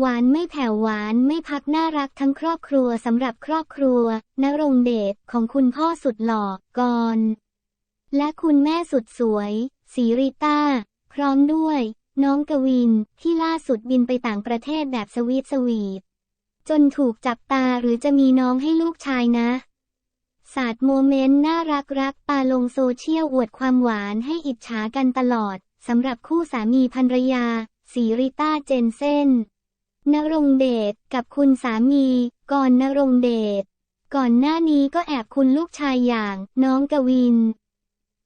หวานไม่แผ่วหวานไม่พักน่ารักทั้งครอบครัวสำหรับครอบครัวนรงเดชของคุณพ่อสุดหล่อกรและคุณแม่สุดสวยสีริต้า พร้อมด้วย น้องกวินที่ล่าสุดบินไปต่างประเทศแบบสวีทสวีทจนถูกจับตาหรือจะมีน้องให้ลูกชายนะ ศาสตร์โมเมนต์น่ารักรักปาลงโซเชียลอวดความหวานให้อิจฉากันตลอดสำหรับคู่สามีภรรยาสีริต้าเจนเซน นรงเดชกับคุณสามี ก่อนนรงเดชก่อนหน้านี้ก็แอบคุณลูกชายอย่าง น้องกวิน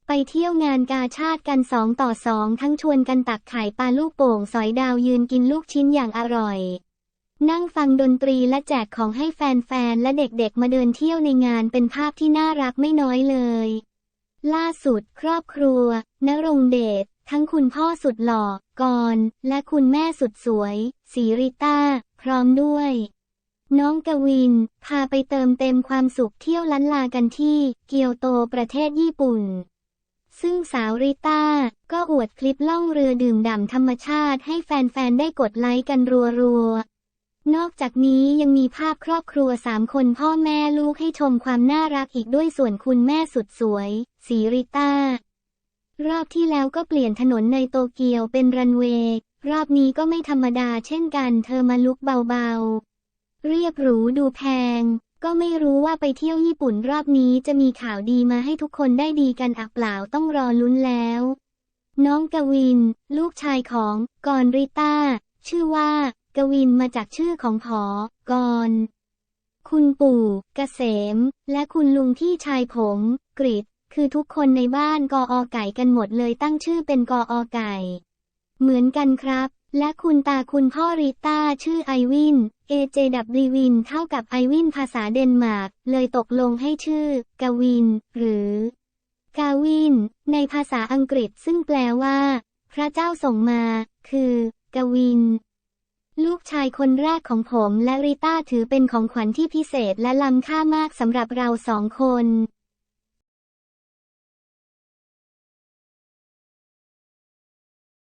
ไปเที่ยวงานกาชาติกันสองต่อสองทั้งชวนกันตักไข่ปลาลูกโป่งสอยดาวยืนกินลูกชิ้นอย่างอร่อย นั่งฟังดนตรีและแจกของให้แฟนๆ และเด็กๆ มาเดินเที่ยวในงานเป็นภาพที่น่ารักไม่น้อยเลย ล่าสุดครอบครัวนรงเดช ทั้งคุณพ่อสุดหล่อกรและคุณแม่สุดสวยสีริต้า พร้อมด้วย น้องกวิน พาไปเติมเต็มความสุขเที่ยวล้านลากันที่ เกียวโตประเทศญี่ปุ่น ซึ่งสาวริต้า ก็อวดคลิปล่องเรือดื่มด่ำธรรมชาติให้แฟน ๆ ได้กดไลค์กันรัว ๆนอกจากนี้ยังมีภาพครอบครัวสามคนพ่อแม่ลูกให้ชมความน่ารักอีกด้วยส่วนคุณแม่สุดสวยสีริต้า รอบที่แล้วก็เปลี่ยนถนนในโตเกียวเป็นรันเวย์รอบนี้ก็ไม่ธรรมดาเช่นกัน เธอมาลุกเบาๆ เรียบหรูดูแพง ก็ไม่รู้ว่าไปเที่ยวญี่ปุ่นรอบนี้จะมีข่าวดีมาให้ทุกคนได้ดีกันอักเปล่าต้องรอลุ้นแล้ว น้องกวิน ลูกชายของกรริต้า ชื่อว่า กวินมาจากชื่อของผอกรคุณปู่เกษม และคุณลุงที่ชายผมกริด คือทุกคนในบ้านกออไก่กันหมดเลยตั้งชื่อเป็นกออไก่ เหมือนกันครับ และคุณตาคุณพ่อริต้าชื่อไอวิน AJW วินเท่ากับไอวินภาษาเดนมาร์กเลยตกลงให้ชื่อกวิน หรือกาวิน ในภาษาอังกฤษซึ่งแปลว่า พระเจ้าส่งมา คือกวิน ลูกชายคนแรกของผมและริต้าถือเป็นของขวัญที่พิเศษและล้ำค่ามากสำหรับเราสองคน